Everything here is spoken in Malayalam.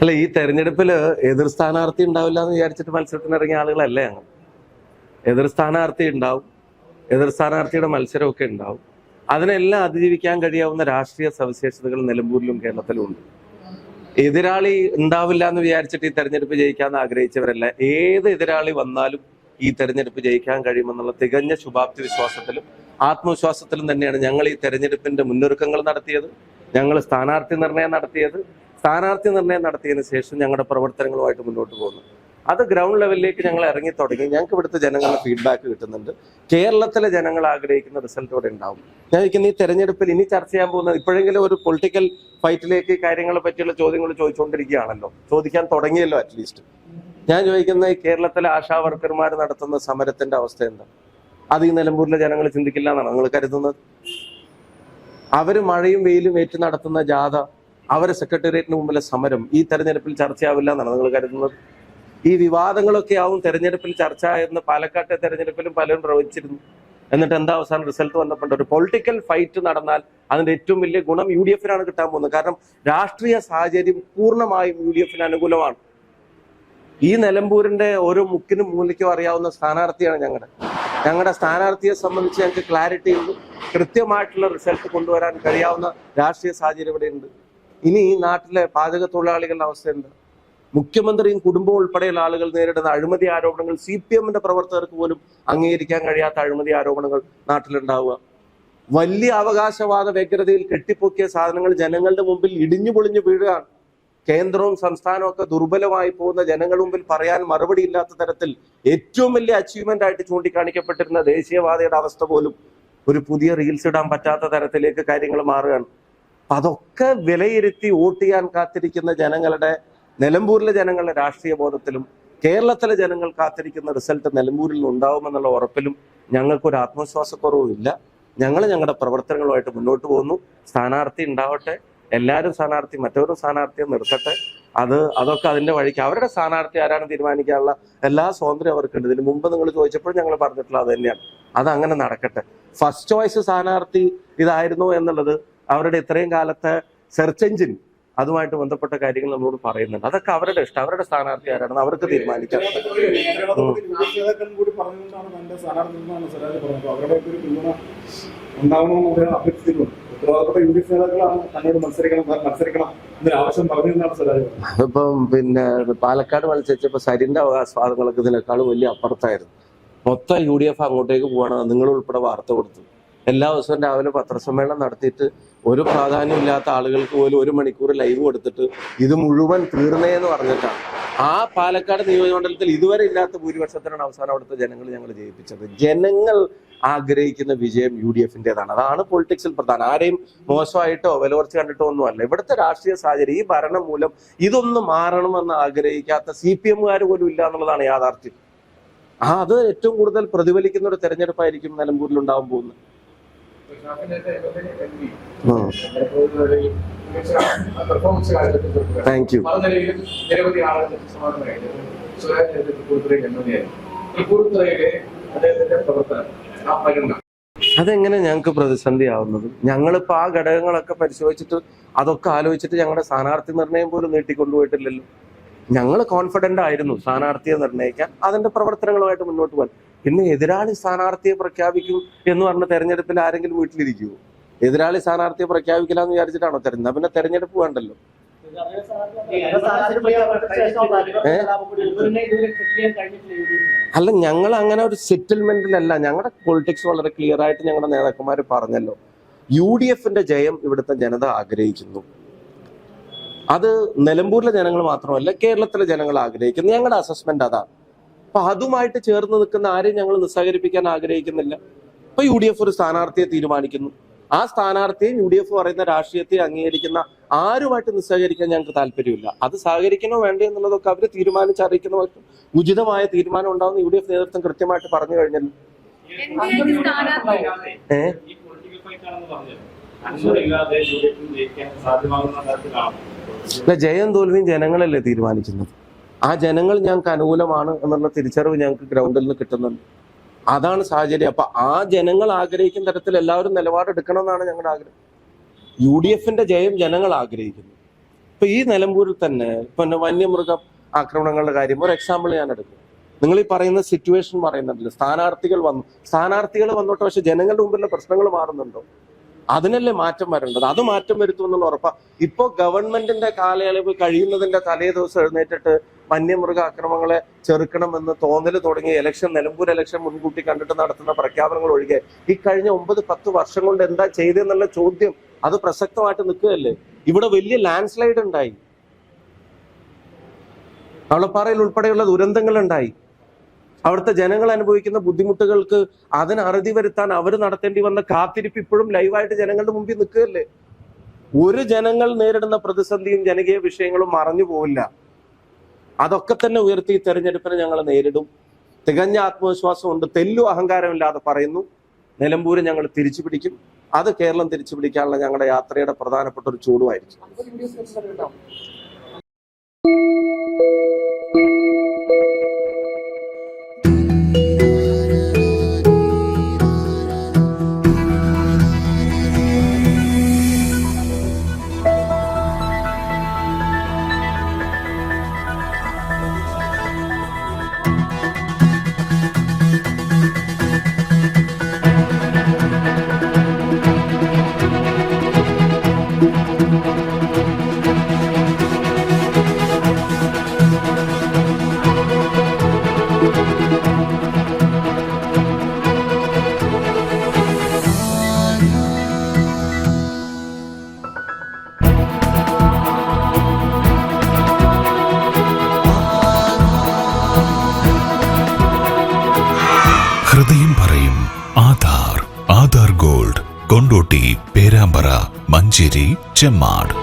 അല്ല ഈ തെരഞ്ഞെടുപ്പിൽ എതിർ സ്ഥാനാർത്ഥി ഉണ്ടാവില്ല എന്ന് വിചാരിച്ചിട്ട് മത്സരത്തിന് ഇറങ്ങിയ ആളുകളല്ലേ ഞങ്ങൾ എതിർ സ്ഥാനാർത്ഥി ഉണ്ടാവും എതിർ സ്ഥാനാർത്ഥിയുടെ മത്സരമൊക്കെ ഉണ്ടാവും. അതിനെല്ലാം അതിജീവിക്കാൻ കഴിയാവുന്ന രാഷ്ട്രീയ സവിശേഷതകൾ നിലമ്പൂരിലും കേരളത്തിലും ഉണ്ട്. എതിരാളി ഉണ്ടാവില്ല എന്ന് വിചാരിച്ചിട്ട് ഈ തെരഞ്ഞെടുപ്പ് ജയിക്കാൻ ആഗ്രഹിച്ചവരല്ല. ഏത് എതിരാളി വന്നാലും ഈ തെരഞ്ഞെടുപ്പ് ജയിക്കാൻ കഴിയുമെന്നുള്ള തികഞ്ഞ ശുഭാപ്തി വിശ്വാസത്തിലും ആത്മവിശ്വാസത്തിലും തന്നെയാണ് ഞങ്ങൾ ഈ തെരഞ്ഞെടുപ്പിന്റെ മുന്നൊരുക്കങ്ങൾ നടത്തിയത് ഞങ്ങൾ സ്ഥാനാർത്ഥി നിർണയം നടത്തിയത് സ്ഥാനാർത്ഥി നിർണയം നടത്തിയതിനു ശേഷം ഞങ്ങളുടെ പ്രവർത്തനങ്ങളുമായിട്ട് മുന്നോട്ട് പോകുന്നു. അത് ഗ്രൗണ്ട് ലെവലിലേക്ക് ഞങ്ങൾ ഇറങ്ങി തുടങ്ങി. ഞങ്ങൾക്ക് ഇവിടുത്തെ ജനങ്ങളുടെ ഫീഡ്ബാക്ക് കിട്ടുന്നുണ്ട്. കേരളത്തിലെ ജനങ്ങൾ ആഗ്രഹിക്കുന്ന റിസൾട്ടോടെ ഉണ്ടാവും. ഞാൻ ഈ തെരഞ്ഞെടുപ്പിൽ ഇനി ചർച്ച ചെയ്യാൻ പോകുന്നത് ഇപ്പോഴെങ്കിലും ഒരു പൊളിറ്റിക്കൽ ഫൈറ്റിലേക്ക് കാര്യങ്ങളെ പറ്റിയുള്ള ചോദ്യങ്ങൾ ചോദിച്ചുകൊണ്ടിരിക്കുകയാണല്ലോ. ചോദിക്കാൻ തുടങ്ങിയല്ലോ അറ്റ്ലീസ്റ്റ് ഞാൻ ചോദിക്കുന്ന ഈ കേരളത്തിലെ ആശാ വർക്കർമാർ നടത്തുന്ന സമരത്തിന്റെ അവസ്ഥ എന്താ? അത് ഈ നിലമ്പൂരിലെ ജനങ്ങൾ ചിന്തിക്കില്ല എന്നാണ് നിങ്ങൾ കരുതുന്നത്? അവർ മഴയും വെയിലും ഏറ്റു നടത്തുന്ന ജാഥ അവരെ സെക്രട്ടേറിയറ്റിന് മുമ്പിലെ സമരം ഈ തെരഞ്ഞെടുപ്പിൽ ചർച്ചയാവില്ല എന്നാണ് നിങ്ങൾ കരുതുന്നത്? ഈ വിവാദങ്ങളൊക്കെ ആവും തെരഞ്ഞെടുപ്പിൽ ചർച്ച എന്ന് പാലക്കാട്ടെ തെരഞ്ഞെടുപ്പിലും പലരും പ്രവചിച്ചിരുന്നു. എന്നിട്ട് എന്താ അവസാനം റിസൾട്ട് വന്നപ്പോൾ ഒരു പൊളിറ്റിക്കൽ ഫൈറ്റ് നടന്നാൽ അതിന്റെ ഏറ്റവും വലിയ ഗുണം യു ഡി എഫിനാണ് കിട്ടാൻ പോകുന്നത്. കാരണം രാഷ്ട്രീയ സാഹചര്യം പൂർണമായും യു ഡി എഫിന് അനുകൂലമാണ്. ഈ നിലമ്പൂരിന്റെ ഓരോ മുക്കിനും മൂലയ്ക്കും അറിയാവുന്ന സ്ഥാനാർത്ഥിയാണ് ഞങ്ങളുടെ. ഞങ്ങളുടെ സ്ഥാനാർത്ഥിയെ സംബന്ധിച്ച് ഞങ്ങൾക്ക് ക്ലാരിറ്റി ഉണ്ട് കൃത്യമായിട്ടുള്ള റിസൾട്ട് കൊണ്ടുവരാൻ കഴിയാവുന്ന രാഷ്ട്രീയ സാഹചര്യം ഇവിടെ ഉണ്ട് ഇനി ഈ നാട്ടിലെ പാചക തൊഴിലാളികളുടെ അവസ്ഥ എന്താ? മുഖ്യമന്ത്രിയും കുടുംബവും ഉൾപ്പെടെയുള്ള ആളുകൾ നേരിടുന്ന അഴിമതി ആരോപണങ്ങൾ സി പി എമ്മിന്റെ പ്രവർത്തകർക്ക് പോലും അംഗീകരിക്കാൻ കഴിയാത്ത അഴിമതി ആരോപണങ്ങൾ നാട്ടിലുണ്ടാവുക. വലിയ അവകാശവാദ വ്യഗ്രതയിൽ കെട്ടിപ്പൊക്കിയ സാധനങ്ങൾ ജനങ്ങളുടെ മുമ്പിൽ ഇടിഞ്ഞു പൊളിഞ്ഞു വീഴുകയാണ്. കേന്ദ്രവും സംസ്ഥാനവും ഒക്കെ ദുർബലമായി പോകുന്ന ജനങ്ങളുടെ മുമ്പിൽ പറയാൻ മറുപടി ഇല്ലാത്ത തരത്തിൽ ഏറ്റവും വലിയ അച്ചീവ്മെന്റ് ആയിട്ട് ചൂണ്ടിക്കാണിക്കപ്പെട്ടിരുന്ന ദേശീയവാദയുടെ അവസ്ഥ പോലും ഒരു പുതിയ റീൽസ് ഇടാൻ പറ്റാത്ത തരത്തിലേക്ക് കാര്യങ്ങൾ മാറുകയാണ്. അതൊക്കെ വിലയിരുത്തി വോട്ട് ചെയ്യാൻ കാത്തിരിക്കുന്ന ജനങ്ങളുടെ നിലമ്പൂരിലെ ജനങ്ങളുടെ രാഷ്ട്രീയ ബോധത്തിലും കേരളത്തിലെ ജനങ്ങൾ കാത്തിരിക്കുന്ന റിസൾട്ട് നിലമ്പൂരിൽ ഉണ്ടാവുമെന്നുള്ള ഉറപ്പിലും ഞങ്ങൾക്കൊരു ആത്മവിശ്വാസക്കുറവും ഇല്ല. ഞങ്ങൾ ഞങ്ങളുടെ പ്രവർത്തനങ്ങളുമായിട്ട് മുന്നോട്ട് പോകുന്നു. സ്ഥാനാർത്ഥി ഉണ്ടാവട്ടെ എല്ലാവരും സ്ഥാനാർത്ഥി മറ്റൊരു സ്ഥാനാർത്ഥിയെ നിർത്തട്ടെ. അത് അതൊക്കെ അതിന്റെ വഴിക്ക്. അവരുടെ സ്ഥാനാർത്ഥി ആരാണ് തീരുമാനിക്കാനുള്ള എല്ലാ സ്വാതന്ത്ര്യം അവർക്കുണ്ട്. ഇതിന് മുമ്പ് നിങ്ങൾ ചോദിച്ചപ്പോൾ ഞങ്ങൾ പറഞ്ഞിട്ടുള്ളത് അത് തന്നെയാണ്. അത് അങ്ങനെ നടക്കട്ടെ. ഫസ്റ്റ് ചോയ്സ് സ്ഥാനാർത്ഥി ഇതായിരുന്നു എന്നുള്ളത് അവരുടെ ഇത്രയും കാലത്തെ സെർച്ച് എഞ്ചിൻ അതുമായിട്ട് ബന്ധപ്പെട്ട കാര്യങ്ങൾ നമ്മളോട് പറയുന്നുണ്ട്. അതൊക്കെ അവരുടെ ഇഷ്ടം. അവരുടെ സ്ഥാനാർത്ഥി ആരാണെന്ന് അവർക്ക് തീരുമാനിക്കാം. അതിപ്പം പിന്നെ പാലക്കാട് മത്സരിച്ചപ്പോ സരിന്റെ അവകാശവാദങ്ങളൊക്കെ ഇതിനേക്കാൾ വലിയ അപ്പുറത്തായിരുന്നു. മൊത്തം യു ഡി എഫ് അങ്ങോട്ടേക്ക് പോവാണ്. നിങ്ങൾ ഉൾപ്പെടെ വാർത്ത കൊടുത്തു. എല്ലാ ദിവസവും രാവിലെ പത്രസമ്മേളനം നടത്തിയിട്ട് ഒരു പ്രാധാന്യമില്ലാത്ത ആളുകൾക്ക് പോലും ഒരു മണിക്കൂർ ലൈവ് കൊടുത്തിട്ട് ഇത് മുഴുവൻ തീർന്നേന്ന് പറഞ്ഞിട്ടാണ്. ആ പാലക്കാട് നിയോജകമണ്ഡലത്തിൽ ഇതുവരെ ഇല്ലാത്ത ഭൂരിപക്ഷത്തിനാണ് അവസാനം അവിടുത്തെ ജനങ്ങൾ ഞങ്ങൾ ജയിപ്പിച്ചത്. ജനങ്ങൾ ആഗ്രഹിക്കുന്ന വിജയം യു ഡി എഫിന്റെതാണ് അതാണ് പൊളിറ്റിക്സിൽ പ്രധാനം. ആരെയും മോശമായിട്ടോ വിലവർച്ച കണ്ടിട്ടോ ഒന്നുമല്ല. ഇവിടുത്തെ രാഷ്ട്രീയ സാഹചര്യം ഈ ഭരണം മൂലം ഇതൊന്ന് മാറണമെന്ന് ആഗ്രഹിക്കാത്ത സി പി എമ്മുകാർ പോലും ഇല്ല എന്നുള്ളതാണ് യാഥാർത്ഥ്യം. ആ അത് ഏറ്റവും കൂടുതൽ പ്രതിഫലിക്കുന്ന ഒരു തെരഞ്ഞെടുപ്പായിരിക്കും നിലമ്പൂരിൽ ഉണ്ടാവാൻ പോകുന്നത്. താങ്ക് യു അദ്ദേഹത്തിന്റെ അതെങ്ങനെ ഞങ്ങൾക്ക് പ്രതിസന്ധി ആവുന്നത്? ഞങ്ങളിപ്പോ ആ ഘടകങ്ങളൊക്കെ പരിശോധിച്ചിട്ട് അതൊക്കെ ആലോചിച്ചിട്ട് ഞങ്ങളുടെ സ്ഥാനാർത്ഥി നിർണയം പോലും നീട്ടിക്കൊണ്ടുപോയിട്ടില്ലല്ലോ. ഞങ്ങൾ കോൺഫിഡന്റ് ആയിരുന്നു സ്ഥാനാർത്ഥിയെ നിർണയിക്കാൻ അതിന്റെ പ്രവർത്തനങ്ങളുമായിട്ട് മുന്നോട്ട് പോകാൻ. ഇന്ന് എതിരാളി സ്ഥാനാർത്ഥിയെ പ്രഖ്യാപിക്കും എന്ന് പറഞ്ഞ തെരഞ്ഞെടുപ്പിൽ ആരെങ്കിലും വീട്ടിലിരിക്കുമോ എതിരാളി സ്ഥാനാർത്ഥിയെ പ്രഖ്യാപിക്കില്ല എന്ന് വിചാരിച്ചിട്ടാണോ തെരഞ്ഞെടുപ്പ്? പിന്നെ തെരഞ്ഞെടുപ്പ് വേണ്ടല്ലോ. അല്ല ഞങ്ങൾ അങ്ങനെ ഒരു സെറ്റിൽമെന്റിലല്ല ഞങ്ങളുടെ പൊളിറ്റിക്സ് വളരെ ക്ലിയർ ആയിട്ട് ഞങ്ങളുടെ നേതാക്കന്മാർ പറഞ്ഞല്ലോ. യു ഡി എഫിന്റെ ജയം ഇവിടുത്തെ ജനത ആഗ്രഹിക്കുന്നു. അത് നിലമ്പൂരിലെ ജനങ്ങൾ മാത്രമല്ല കേരളത്തിലെ ജനങ്ങൾ ആഗ്രഹിക്കുന്നു. ഞങ്ങളുടെ അസസ്മെന്റ് അതാണ് അപ്പൊ അതുമായിട്ട് ചേർന്ന് നിൽക്കുന്ന ആരെയും ഞങ്ങൾ നിസ്സഹകരിപ്പിക്കാൻ ആഗ്രഹിക്കുന്നില്ല. ഇപ്പൊ യു ഡി എഫ് ഒരു സ്ഥാനാർത്ഥിയെ തീരുമാനിക്കുന്നു. ആ സ്ഥാനാർത്ഥിയെ യു ഡി എഫ് പറയുന്ന രാഷ്ട്രീയത്തെ അംഗീകരിക്കുന്ന ആരുമായിട്ട് നിസ്സഹകരിക്കാൻ ഞങ്ങൾക്ക് താല്പര്യമില്ല. അത് സഹകരിക്കണോ വേണ്ടേ എന്നുള്ളതൊക്കെ അവർ തീരുമാനിച്ചറിയിക്കുന്ന ഉചിതമായ തീരുമാനം ഉണ്ടാവുന്ന യു ഡി എഫ് നേതൃത്വം കൃത്യമായിട്ട് പറഞ്ഞു കഴിഞ്ഞല്ലോ. എന്തിനു അല്ല ജയം തോൽവിയും ജനങ്ങളല്ലേ തീരുമാനിക്കുന്നത്? ആ ജനങ്ങൾ ഞങ്ങൾക്ക് അനുകൂലമാണ് എന്നുള്ള തിരിച്ചറിവ് ഞങ്ങൾക്ക് ഗ്രൗണ്ടിൽ നിന്ന് കിട്ടുന്നുണ്ട്. അതാണ് സാഹചര്യം. അപ്പൊ ആ ജനങ്ങൾ ആഗ്രഹിക്കുന്ന തരത്തിൽ എല്ലാവരും നിലപാടെടുക്കണം എന്നാണ് ഞങ്ങളുടെ ആഗ്രഹം. യു ഡി എഫിന്റെ ജയം ജനങ്ങൾ ആഗ്രഹിക്കുന്നു. ഇപ്പൊ ഈ നിലമ്പൂരിൽ തന്നെ ഇപ്പൊ വന്യമൃഗ ആക്രമണങ്ങളുടെ കാര്യം ഒരു എക്സാമ്പിൾ ഞാൻ എടുക്കും. നിങ്ങൾ ഈ പറയുന്ന സിറ്റുവേഷൻ പറയുന്നുണ്ടല്ലോ സ്ഥാനാർത്ഥികൾ വന്നു. സ്ഥാനാർത്ഥികൾ വന്നോട്ടെ പക്ഷെ ജനങ്ങളുടെ മുമ്പിലുള്ള പ്രശ്നങ്ങൾ മാറുന്നുണ്ടോ? അതിനല്ലേ മാറ്റം വരേണ്ടത്? അത് മാറ്റം വരുത്തുമെന്നുള്ള ഉറപ്പാ. ഇപ്പോ ഗവൺമെന്റിന്റെ കാലയളവ് കഴിയുന്നതിന്റെ തലേ ദിവസം എഴുന്നേറ്റിട്ട് വന്യമൃഗ അക്രമങ്ങളെ ചെറുക്കണമെന്ന് തോന്നൽ തുടങ്ങി ഇലക്ഷൻ നിലമ്പൂർ ഇലക്ഷൻ മുൻകൂട്ടി കണ്ടിട്ട് നടത്തുന്ന പ്രഖ്യാപനങ്ങൾ ഒഴികെ ഈ കഴിഞ്ഞ ഒമ്പത് പത്ത് വർഷം കൊണ്ട് എന്താ ചെയ്തെന്നുള്ള ചോദ്യം അത് പ്രസക്തമായിട്ട് നിൽക്കുകയല്ലേ? ഇവിടെ വലിയ ലാൻഡ് സ്ലൈഡ് ഉണ്ടായി. കവളപ്പാറയിൽ ഉൾപ്പെടെയുള്ള ദുരന്തങ്ങൾ ഉണ്ടായി. അവിടുത്തെ ജനങ്ങൾ അനുഭവിക്കുന്ന ബുദ്ധിമുട്ടുകൾക്ക് അതിന് അറുതി വരുത്താൻ അവർ നടത്തേണ്ടി വന്ന കാത്തിരിപ്പ് ഇപ്പോഴും ലൈവായിട്ട് ജനങ്ങളുടെ മുമ്പിൽ നിൽക്കുകയല്ലേ? ഒരു ജനങ്ങൾ നേരിടുന്ന പ്രതിസന്ധിയും ജനകീയ വിഷയങ്ങളും മറഞ്ഞു പോവില്ല. അതൊക്കെ തന്നെ ഉയർത്തി തെരഞ്ഞെടുപ്പിനെ ഞങ്ങൾ നേരിടും. തികഞ്ഞ ആത്മവിശ്വാസം ഉണ്ട്. തെല്ലു അഹങ്കാരമില്ലാതെ പറയുന്നു. നിലമ്പൂര് ഞങ്ങൾ തിരിച്ചു പിടിക്കും. അത് കേരളം തിരിച്ചു പിടിക്കാനുള്ള ഞങ്ങളുടെ യാത്രയുടെ പ്രധാനപ്പെട്ട ഒരു ചൂടുമായിരിക്കും. ഹൃദയം പറയും ആധാർ ആധാർ ഗോൾഡ് കൊണ്ടോട്ടി പേരാമ്പ്ര മഞ്ചേരി ചെമ്മാട്.